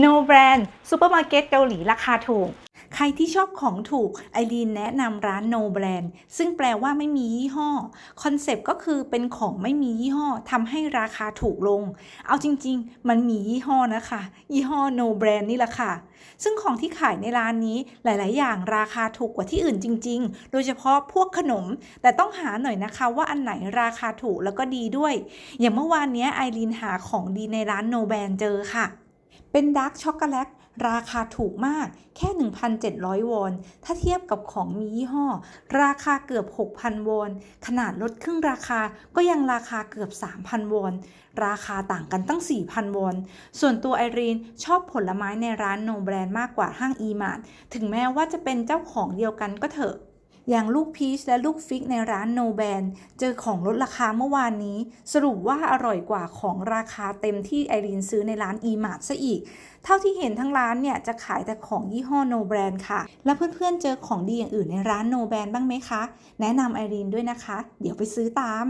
No Brand ซูเปอร์มาร์เก็ตเกาหลีราคาถูก ใครที่ชอบของถูกไอรีนแนะนำร้าน No Brand ซึ่งแปลว่าไม่มียี่ห้อ คอนเซปต์ก็คือเป็นของไม่มียี่ห้อทำให้ราคาถูกลง เอาจริง ๆ มันมียี่ห้อนะคะ ยี่ห้อ No Brand นี่แหละค่ะ ซึ่งของที่ขายในร้านนี้หลาย ๆ อย่างราคาถูกกว่าที่อื่นจริง ๆ โดยเฉพาะพวกขนม แต่ต้องหาหน่อยนะคะว่าอันไหนราคาถูกแล้วก็ดีด้วย อย่างเมื่อวานนี้ไอรีนหาของดีในร้าน No Brand เจอค่ะ เป็นดาร์กช็อกโกแลตราคาถูกมากแค่ 1,700 วอน ถ้าเทียบกับของมียี่ห้อ ราคาเกือบ 6,000 วอน ขนาดลดครึ่งราคาก็ยังราคาเกือบ 3,000 วอน ราคาต่างกันตั้ง 4,000 วอน ส่วนตัวไอรีนชอบผลไม้ในร้านโนแบรนด์มากกว่าห้างอีมาร์ถึงแม้ว่าจะเป็นเจ้าของเดียวกันก็เถอะ อย่างลูกพีชและลูกฟิกในร้านโนแบนเจอของลดราคาเมื่อวานนี้ สรุปว่าอร่อยกว่าของราคาเต็มที่ไอรีนซื้อในร้านอีมาร์ซะอีก เท่าที่เห็นทั้งร้านเนี่ย จะขายแต่ของยี่ห้อโนแบรนด์ค่ะ แล้วเพื่อนๆเจอของดีอย่างอื่นในร้านโนแบรนด์บ้างไหมคะ แนะนำไอรีนด้วยนะคะ เดี๋ยวไปซื้อตาม